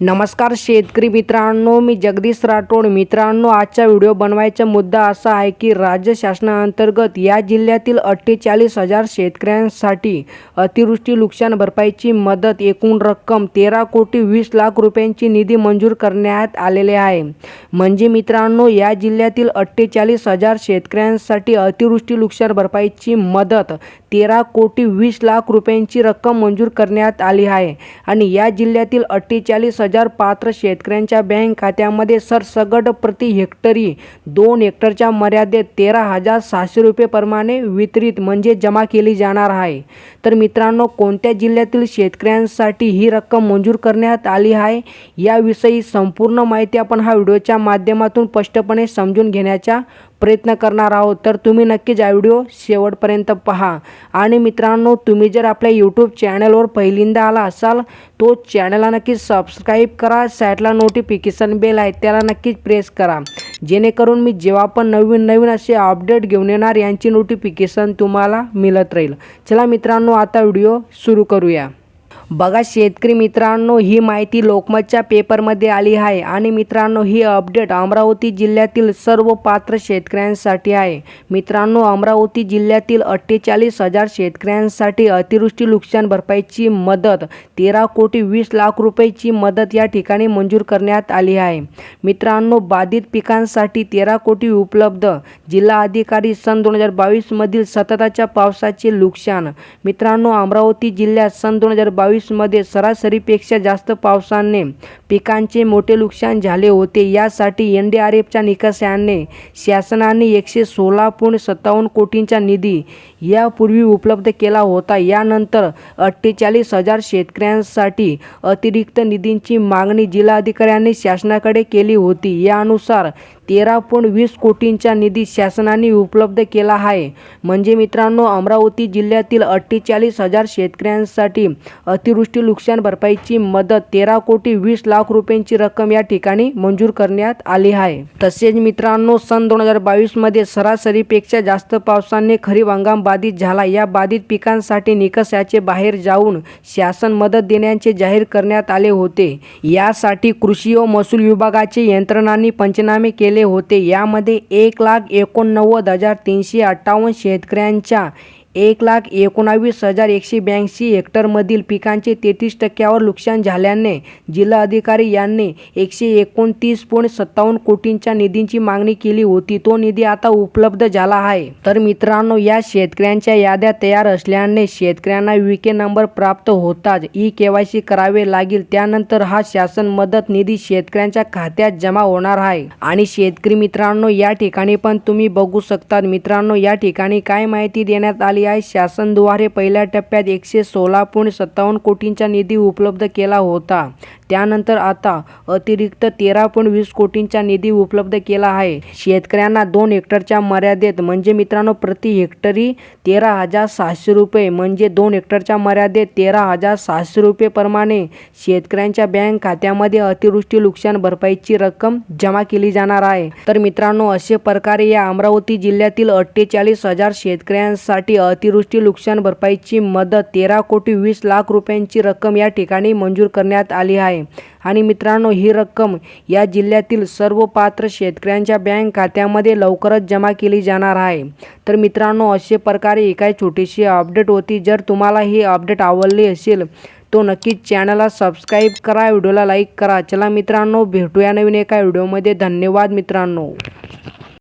नमस्कार शेतकरी मित्रांनो मी जगदीश राठोड. मित्रांनो आजचा व्हिडिओ बनवायचा मुद्दा असा आहे की राज्य शासनाअंतर्गत या जिल्ह्यातील अठ्ठेचाळीस हजार शेतकऱ्यांसाठी अतिवृष्टी नुकसान भरपाईची मदत एकूण रक्कम तेरा कोटी वीस लाख रुपयांची निधी मंजूर करण्यात आलेले आहे. म्हणजे मित्रांनो या जिल्ह्यातील अठ्ठेचाळीस हजार शेतकऱ्यांसाठी अतिवृष्टी नुकसान भरपाईची मदत तेरा कोटी वीस लाख रुपयांची रक्कम मंजूर करण्यात आली आहे. आणि या जिल्ह्यातील अठ्ठेचाळीस हजार पात्र शेतकऱ्यांच्या बँक खात्यामध्ये सरसगट प्रति हेक्टरी दोन हेक्टरच्या मर्यादेत तेरा हजार सहाशे रुपयेप्रमाणे वितरित म्हणजे जमा केली जाणार आहे. तर मित्रांनो कोणत्या जिल्ह्यातील शेतकऱ्यांसाठी ही रक्कम मंजूर करण्यात आली आहे? याविषयी संपूर्ण माहिती आपण हा व्हिडिओच्या माध्यमातून स्पष्टपणे समजून घेण्याचा प्रयत्न करणार आहोत. तर तुम्ही नक्कीच हा व्हिडिओ शेवटपर्यंत पहा. आणि मित्रांनो तुम्ही जर आपल्या यूट्यूब चॅनलवर पहिल्यांदा आला असाल तो चॅनलला नक्कीच सबस्क्राईब करा. साईडला नोटिफिकेशन बेल आहे त्याला नक्कीच प्रेस करा. जेणेकरून मी जेव्हा पण नवीन नवीन असे अपडेट घेऊन येणार यांची नोटिफिकेशन तुम्हाला मिळत राहील. चला मित्रांनो आता व्हिडिओ सुरू करूया. बघा शेतकरी मित्रांनो ही माहिती लोकमतच्या पेपरमध्ये आली आहे आणि मित्रांनो ही अपडेट अमरावती जिल्ह्यातील सर्व पात्र शेतकऱ्यांसाठी आहे. मित्रांनो अमरावती जिल्ह्यातील अठ्ठेचाळीस हजार शेतकऱ्यांसाठी अतिवृष्टी नुकसान भरपाईची मदत तेरा कोटी वीस लाख रुपयाची मदत या ठिकाणी मंजूर करण्यात आली आहे. मित्रांनो बाधित पिकांसाठी तेरा कोटी उपलब्ध जिल्हा अधिकारी सन दोन हजार बावीसमधील सतताच्या पावसाचे नुकसान. मित्रांनो अमरावती जिल्ह्यात सन दोन हजार बावीस बावीसमध्ये सरासरीपेक्षा जास्त पावसाने पिकांचे मोठे नुकसान झाले होते. यासाठी एन डी आर एफच्या निकषाने शासनाने एकशे सोळा पॉईंट सत्तावन्न कोटींचा निधी यापूर्वी उपलब्ध केला होता. यानंतर अठ्ठेचाळीस हजार शेतकऱ्यांसाठी अतिरिक्त निधींची मागणी जिल्हाधिकाऱ्यांनी शासनाकडे केली होती. यानुसार तेरा पॉईंट वीस कोटींचा निधी शासनाने उपलब्ध केला आहे. म्हणजे मित्रांनो अमरावती जिल्ह्यातील अठ्ठेचाळीस हजार शेतकऱ्यांसाठी अतिवृष्टी नुकसान भरपाईची मदत तेरा कोटी वीस लाख रुपयांची रक्कम या ठिकाणी मंजूर करण्यात आली आहे. तसेच मित्रांनो सन दोन हजार बावीसमध्ये सरासरीपेक्षा जास्त पावसाने खरीप हंगाम बाधित झाला. या बाधित पिकांसाठी निकषाचे बाहेर जाऊन शासन मदत देण्याचे जाहीर करण्यात आले होते. यासाठी कृषी व महसूल विभागाचे यंत्रणांनी पंचनामे केले होते. यामध्ये एक लाख एकोणनव्वद हजार तीनशे अठ्ठावन्न शेतकऱ्यांच्या एक लाख एकोणावीस हजार एकशे ब्याऐंशी हेक्टरमधील पिकांचे तेहतीस टक्क्यावर नुकसान झाल्याने जिल्हाधिकारी यांनी एकशे एकोणतीस पॉईंट सत्तावन्न कोटींच्या निधींची मागणी केली होती. तो निधी आता उपलब्ध झाला आहे. तर मित्रांनो या शेतकऱ्यांच्या याद्या तयार असल्याने शेतकऱ्यांना विके नंबर प्राप्त होताच. ई के वाय सी करावे लागेल. त्यानंतर हा शासन मदत निधी शेतकऱ्यांच्या खात्यात जमा होणार आहे. आणि शेतकरी मित्रांनो या ठिकाणी पण तुम्ही बघू शकतात. मित्रांनो या ठिकाणी काय माहिती देण्यात आली आहे. शासनद्वारे पहिल्या टप्प्यात एकशे सोळा पॉईंट सत्तावन्न कोटींचा निधी उपलब्ध केला होता. त्यानंतर आता अतिरिक्त तेरा पॉईंट वीस कोटींचा निधी उपलब्ध केला आहे. शेतकऱ्यांना दोन हेक्टरच्या मर्यादेत म्हणजे मित्रांनो प्रति हेक्टरी तेरा हजार सहाशे रुपये म्हणजे दोन हेक्टरच्या मर्यादेत तेरा हजार सहाशे रुपये प्रमाणे शेतकऱ्यांच्या बँक खात्यामध्ये अतिवृष्टी नुकसान भरपाईची रक्कम जमा केली जाणार आहे. तर मित्रांनो असे प्रकारे या अमरावती जिल्ह्यातील अठ्ठेचाळीस हजार शेतकऱ्यांसाठी अतिवृष्टी नुकसान भरपाईची मदत तेरा कोटी वीस लाख रुपयांची रक्कम या ठिकाणी मंजूर करण्यात आली आहे. आणि मित्रांनो ही रक्कम या जिल्ह्यातील सर्व पात्र शेतकऱ्यांच्या बँक खात्यामध्ये लवकरच जमा केली जाणार आहे. तर मित्रांनो असे प्रकारे ही छोटीशी अपडेट होती. जर तुम्हाला ही अपडेट आवडली असेल तो नक्कीच चॅनलला सबस्क्राईब करा व्हिडिओला लाईक करा. चला मित्रांनो भेटूया नवीन एका व्हिडिओमध्ये. धन्यवाद मित्रांनो.